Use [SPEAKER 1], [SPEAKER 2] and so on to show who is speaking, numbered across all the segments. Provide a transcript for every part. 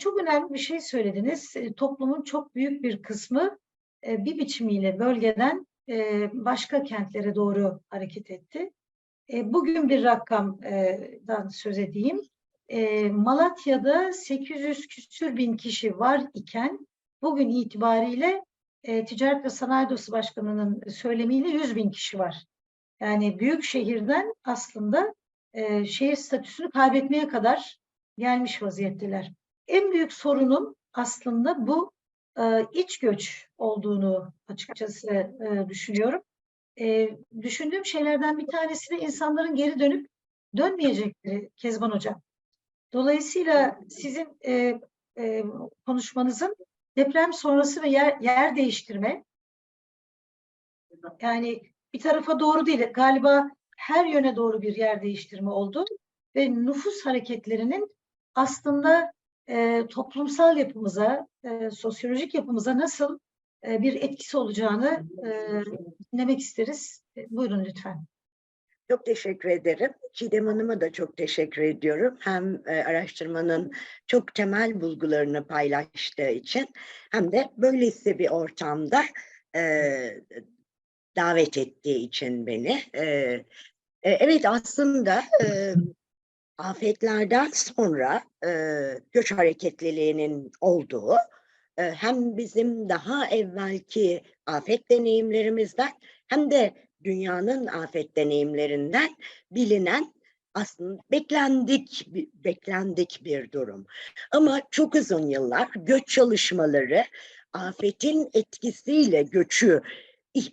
[SPEAKER 1] çok önemli bir şey söylediniz. E, Toplumun çok büyük bir kısmı e, bir biçimiyle bölgeden e, başka kentlere doğru hareket etti. Bugün bir rakamdan söz edeyim. Malatya'da 800 küsür bin kişi var iken bugün itibariyle Ticaret ve Sanayi Odası Başkanı'nın söylemiyle 100 bin kişi var. Yani büyük şehirden aslında şehir statüsünü kaybetmeye kadar gelmiş vaziyetteler. En büyük sorunun aslında bu e, iç göç olduğunu açıkçası e, düşünüyorum. E, düşündüğüm şeylerden bir tanesi de insanların geri dönüp dönmeyecekleri Kezban Hocam. Dolayısıyla sizin e, e, konuşmanızın deprem sonrası ve yer, yer değiştirme yani bir tarafa doğru değil galiba her yöne doğru bir yer değiştirme oldu ve nüfus hareketlerinin aslında toplumsal yapımıza, sosyolojik yapımıza nasıl bir etkisi olacağını dinlemek isteriz. Buyurun lütfen.
[SPEAKER 2] Çok teşekkür ederim. Çiğdem Hanım'a da çok teşekkür ediyorum. Hem araştırmanın çok temel bulgularını paylaştığı için hem de böylesi bir ortamda davet ettiği için beni. E, evet aslında afetlerden sonra e, göç hareketliliğinin olduğu e, hem bizim daha evvelki afet deneyimlerimizden hem de dünyanın afet deneyimlerinden bilinen aslında beklendik beklendik bir durum. Ama çok uzun yıllar göç çalışmaları afetin etkisiyle göçü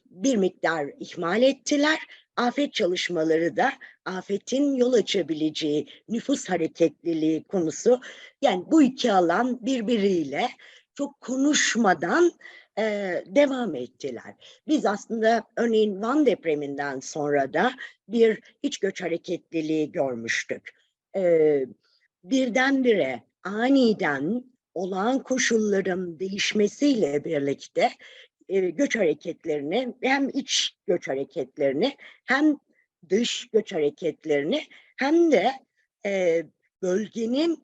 [SPEAKER 2] bir miktar ihmal ettiler. Afet çalışmaları da afetin yol açabileceği nüfus hareketliliği konusu yani bu iki alan birbiriyle çok konuşmadan e, devam ettiler. Biz aslında örneğin Van depreminden sonra da bir iç göç hareketliliği görmüştük. E, birdenbire aniden olağan koşulların değişmesiyle birlikte e, göç hareketlerini hem iç göç hareketlerini hem dış göç hareketlerini hem de e, bölgenin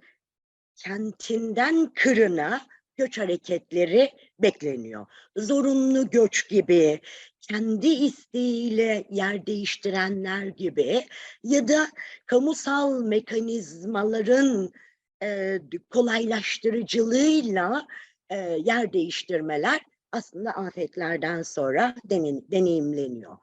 [SPEAKER 2] kentinden kırına göç hareketleri bekleniyor. Zorunlu göç gibi, kendi isteğiyle yer değiştirenler gibi ya da kamusal mekanizmaların e, kolaylaştırıcılığıyla e, yer değiştirmeler aslında afetlerden sonra denin, deneyimleniyor.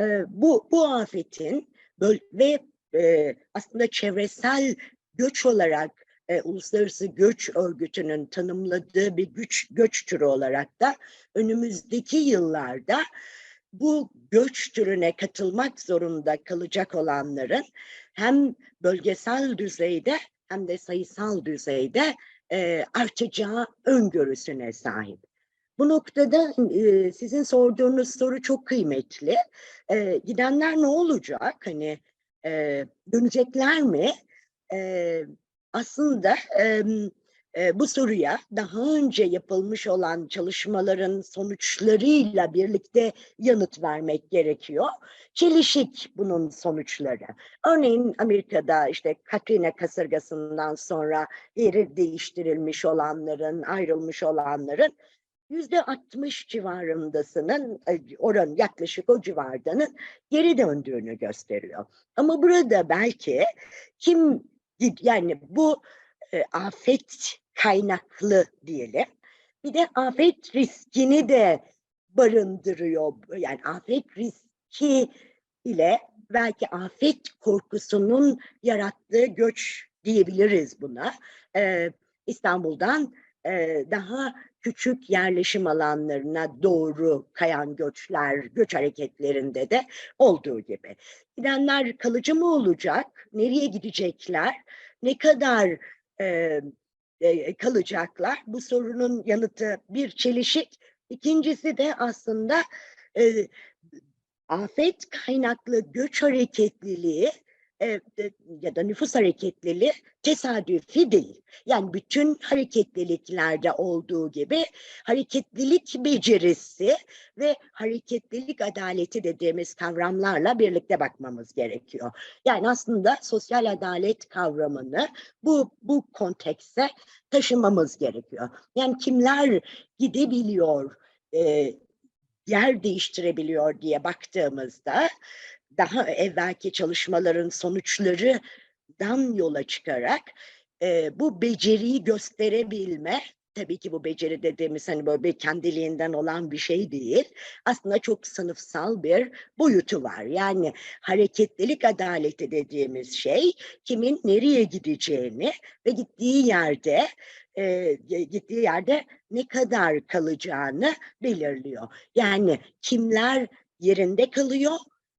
[SPEAKER 2] E, bu, bu afetin böl ve e, aslında çevresel göç olarak e, Uluslararası Göç Örgütü'nün tanımladığı bir güç göç türü olarak da önümüzdeki yıllarda bu göç türüne katılmak zorunda kalacak olanların hem bölgesel düzeyde hem de sayısal düzeyde e, artacağı öngörüsüne sahip. Bu noktada e, sizin sorduğunuz soru çok kıymetli. E, gidenler ne olacak? Hani e, dönecekler mi? E, aslında e, e, bu soruya daha önce yapılmış olan çalışmaların sonuçlarıyla birlikte yanıt vermek gerekiyor. Çelişik bunun sonuçları. Örneğin Amerika'da işte Katrina kasırgasından sonra yeri değiştirilmiş olanların, ayrılmış olanların yüzde 60 civarındasının oran yaklaşık o civardanın geri döndüğünü gösteriyor. Ama burada belki kim yani bu e, afet kaynaklı diyelim. Bir de afet riskini de barındırıyor. Yani afet riski ile belki afet korkusunun yarattığı göç diyebiliriz buna. Ee, İstanbul'dan daha küçük yerleşim alanlarına doğru kayan göçler, göç hareketlerinde de olduğu gibi. Gidenler kalıcı mı olacak? Nereye gidecekler? Ne kadar e, e, kalacaklar? Bu sorunun yanıtı bir çelişik. İkincisi de aslında e, afet kaynaklı göç hareketliliği ya da nüfus hareketliliği tesadüfi değil. Yani bütün hareketliliklerde olduğu gibi hareketlilik becerisi ve hareketlilik adaleti dediğimiz kavramlarla birlikte bakmamız gerekiyor. Yani aslında sosyal adalet kavramını bu bu kontekste taşımamız gerekiyor. Yani kimler gidebiliyor, e, yer değiştirebiliyor diye baktığımızda daha evvelki çalışmaların sonuçlarından yola çıkarak e, bu beceriyi gösterebilme tabii ki bu beceri dediğimiz hani böyle kendiliğinden olan bir şey değil. Aslında çok sınıfsal bir boyutu var. Yani hareketlilik adaleti dediğimiz şey kimin nereye gideceğini ve gittiği yerde e, gittiği yerde ne kadar kalacağını belirliyor. Yani kimler yerinde kalıyor,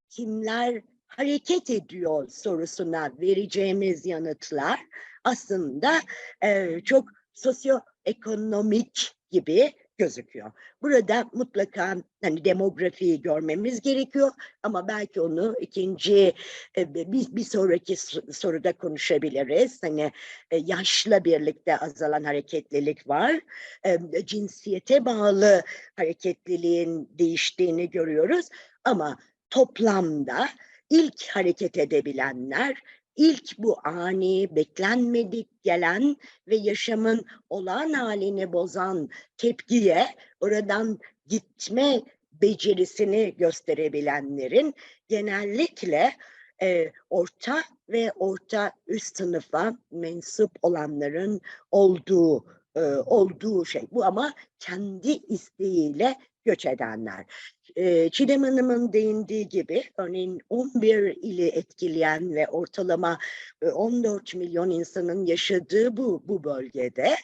[SPEAKER 2] kimler hareket ediyor sorusuna vereceğimiz yanıtlar aslında e, çok sosyoekonomik gibi gözüküyor. Burada mutlaka hani demografiyi görmemiz gerekiyor ama belki onu ikinci e, bir, bir sonraki soruda konuşabiliriz. Hani e, yaşla birlikte azalan hareketlilik var. E, cinsiyete bağlı hareketliliğin değiştiğini görüyoruz ama toplamda ilk hareket edebilenler ilk bu ani beklenmedik gelen ve yaşamın olağan halini bozan tepkiye oradan gitme becerisini gösterebilenlerin genellikle e, orta ve orta üst sınıfa mensup olanların olduğu e, olduğu şey. Bu ama kendi isteğiyle göç edenler. E, Çiğdem Hanım'ın değindiği gibi örneğin 11 ili etkileyen ve ortalama e, 14 milyon insanın yaşadığı bu, bu bölgede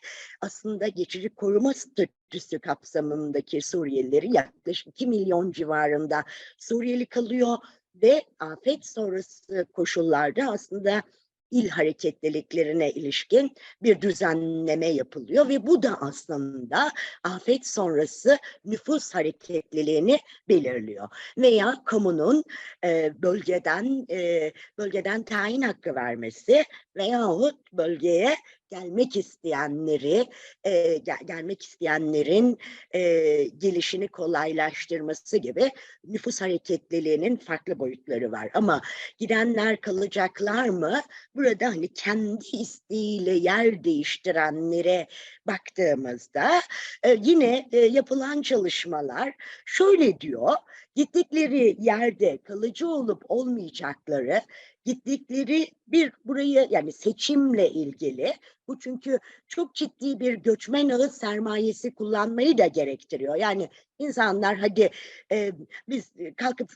[SPEAKER 2] aslında geçici koruma statüsü kapsamındaki Suriyelileri yaklaşık 2 milyon civarında Suriyeli kalıyor ve afet sonrası koşullarda aslında il hareketliliklerine ilişkin bir düzenleme yapılıyor ve bu da aslında afet sonrası nüfus hareketliliğini belirliyor. Veya kamunun e, bölgeden e, bölgeden tayin hakkı vermesi veyahut bölgeye gelmek isteyenleri e, gel- gelmek isteyenlerin e, gelişini kolaylaştırması gibi nüfus hareketliliğinin farklı boyutları var. Ama gidenler kalacaklar mı? Burada hani kendi isteğiyle yer değiştirenlere baktığımızda e, yine e, yapılan çalışmalar şöyle diyor. Gittikleri yerde kalıcı olup olmayacakları, gittikleri bir burayı yani seçimle ilgili bu çünkü çok ciddi bir göçmen ağı sermayesi kullanmayı da gerektiriyor. Yani insanlar hadi e, biz kalkıp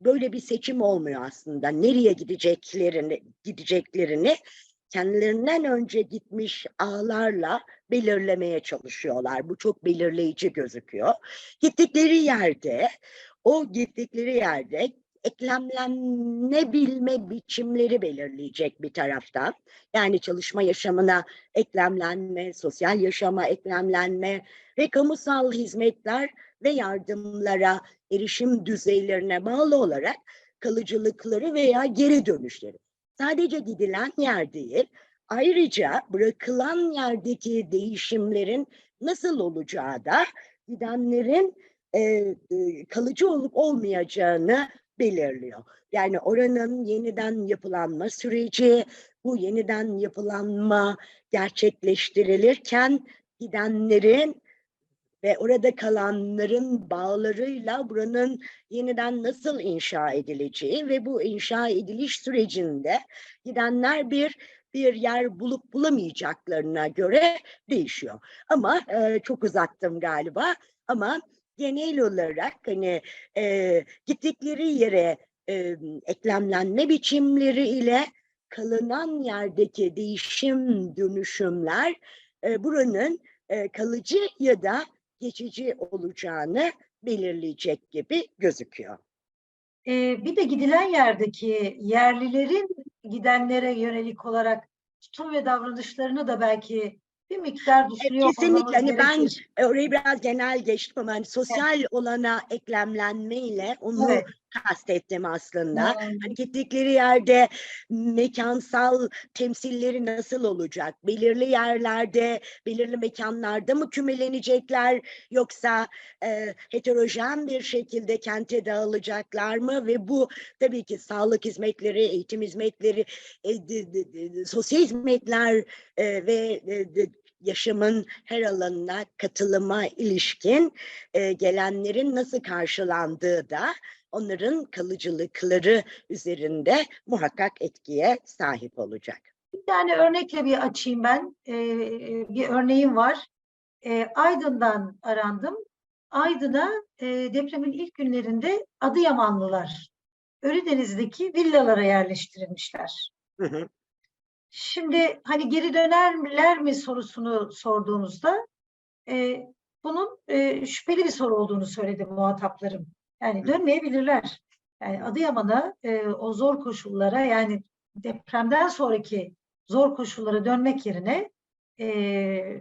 [SPEAKER 2] böyle bir seçim olmuyor aslında. Nereye gideceklerini gideceklerini kendilerinden önce gitmiş ağlarla belirlemeye çalışıyorlar. Bu çok belirleyici gözüküyor. Gittikleri yerde, o gittikleri yerde eklemlenebilme biçimleri belirleyecek bir taraftan. Yani çalışma yaşamına eklemlenme, sosyal yaşama eklemlenme ve kamusal hizmetler ve yardımlara erişim düzeylerine bağlı olarak kalıcılıkları veya geri dönüşleri. Sadece gidilen yer değil, ayrıca bırakılan yerdeki değişimlerin nasıl olacağı da gidenlerin e, e, kalıcı olup olmayacağını belirliyor. Yani oranın yeniden yapılanma süreci, bu yeniden yapılanma gerçekleştirilirken gidenlerin ve orada kalanların bağlarıyla buranın yeniden nasıl inşa edileceği ve bu inşa ediliş sürecinde gidenler bir bir yer bulup bulamayacaklarına göre değişiyor. Ama e, çok uzattım galiba ama genel olarak hani e, gittikleri yere e, eklemlenme biçimleri ile kalınan yerdeki değişim dönüşümler e, buranın e, kalıcı ya da geçici olacağını belirleyecek gibi gözüküyor.
[SPEAKER 1] Ee, bir de gidilen yerdeki yerlilerin gidenlere yönelik olarak tutum ve davranışlarını da belki bir miktar
[SPEAKER 2] Evet,
[SPEAKER 1] düşünüyor
[SPEAKER 2] kesinlikle hani ben
[SPEAKER 1] gerekir.
[SPEAKER 2] orayı biraz genel geçtim ama hani sosyal olana eklemlenme ile onu
[SPEAKER 1] Evet.
[SPEAKER 2] Kastettim aslında.
[SPEAKER 1] Hmm.
[SPEAKER 2] Hani gittikleri yerde mekansal temsilleri nasıl olacak? Belirli yerlerde, belirli mekanlarda mı kümelenecekler yoksa e, heterojen bir şekilde kente dağılacaklar mı? Ve bu tabii ki sağlık hizmetleri, eğitim hizmetleri, e, de- de- de- sosyal hizmetler e, ve e, de- yaşamın her alanına katılıma ilişkin e, gelenlerin nasıl karşılandığı da onların kalıcılıkları üzerinde muhakkak etkiye sahip olacak.
[SPEAKER 1] Bir tane örnekle bir açayım ben. Ee, bir örneğim var. Ee, Aydın'dan arandım. Aydın'a e, depremin ilk günlerinde Adıyamanlılar Ölüdeniz'deki villalara yerleştirilmişler.
[SPEAKER 2] Hı hı,
[SPEAKER 1] Şimdi hani geri dönerler mi sorusunu sorduğumuzda e, bunun e, şüpheli bir soru olduğunu söyledi muhataplarım. Yani dönmeyebilirler. Yani Adıyaman'a e, o zor koşullara yani depremden sonraki zor koşullara dönmek yerine e,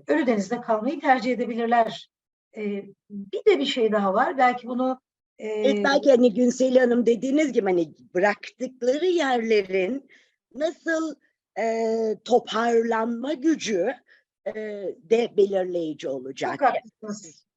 [SPEAKER 1] Ölüdeniz'de kalmayı tercih edebilirler. E, bir de bir şey daha var. Belki bunu e,
[SPEAKER 2] Evet, belki hani Günsel Hanım dediğiniz gibi hani bıraktıkları yerlerin nasıl e, toparlanma gücü e, de belirleyici olacak.
[SPEAKER 1] çok haklısınız.